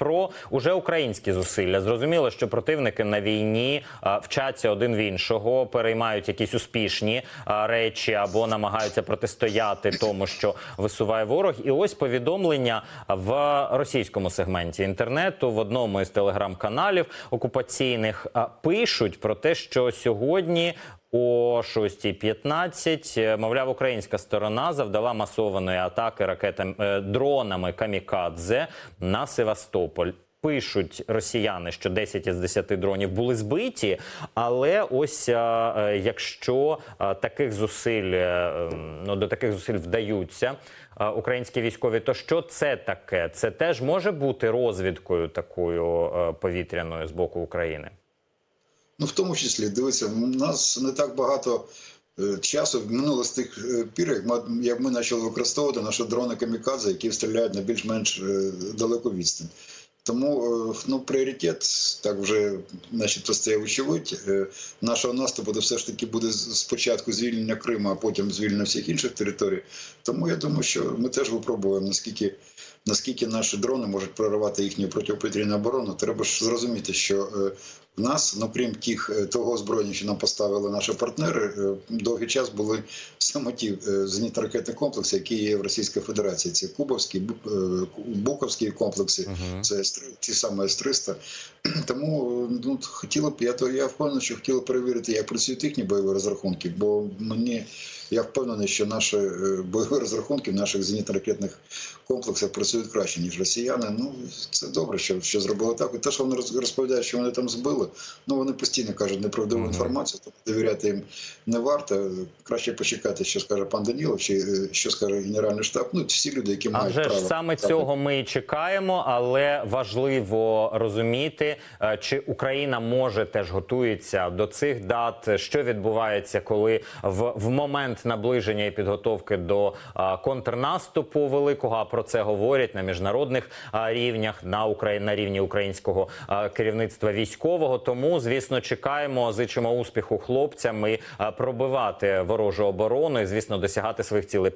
про уже українські зусилля. Зрозуміло, що противники на війні вчаться один в іншого, переймають якісь успішні речі або намагаються протистояти тому, що висуває ворог. І ось повідомлення в російському сегменті інтернету в одному із телеграм-каналів окупаційних пишуть про те, що сьогодні. О 6.15, е, мовляв, українська сторона завдала масованої атаки ракетами е, дронами камікадзе на Севастополь. Пишуть росіяни, що 10 із 10 дронів були збиті. Але ось е, е, якщо таких зусиль ем, ну до таких зусиль вдаються українські військові, то що це таке? Це теж може бути розвідкою такою повітряною з боку України. Ну, в тому числі, дивіться, у нас не так багато е, часу минуло з тих е, пір, як ми, як ми почали використовувати наші дрони камікадзе, які стріляють на більш-менш е, далеку відстань. Тому ну, пріоритет так вже начебто стає очевидь. Нашого наступу все ж таки буде спочатку звільнення Криму, а потім звільнення всіх інших територій. Тому я думаю, що ми теж випробуємо, наскільки, наскільки наші дрони можуть проривати їхню протиповітряну оборону. Треба ж зрозуміти, що нас, ну крім тих того озброєння, що нам поставили наші партнери, е, довгий час були самоті е, зенітно-ракетні комплекси, які є в Російській Федерації. Це Кубовські, е, Буковські комплекси, це ті самі С-300. Тому ну, хотіло б, я, то, я впевнений, що хотіло перевірити, як працюють їхні бойові розрахунки, бо мені я впевнений, що наші е, бойові розрахунки в наших зенітно-ракетних комплексах працюють краще, ніж росіяни. Ну це добре, що, що зробили так. І те, що вони розповідають, що вони там збили, ну вони постійно кажуть неправдиву інформацію, тобто довіряти їм не варто. Краще почекати, що скаже пан Данілов, чи е, що скаже Генеральний штаб. Ну всі люди, які А мають вже ж право саме Так. цього ми і чекаємо, але важливо розуміти, е, чи Україна може теж готується до цих дат, що відбувається, коли в, в момент наближення і підготовки до е, контрнаступу великого. А про це говорять на міжнародних рівнях, на Украї... на рівні українського керівництва військового. Тому, звісно, чекаємо, зичимо успіху хлопцям і пробивати ворожу оборону і, звісно, досягати своїх цілей.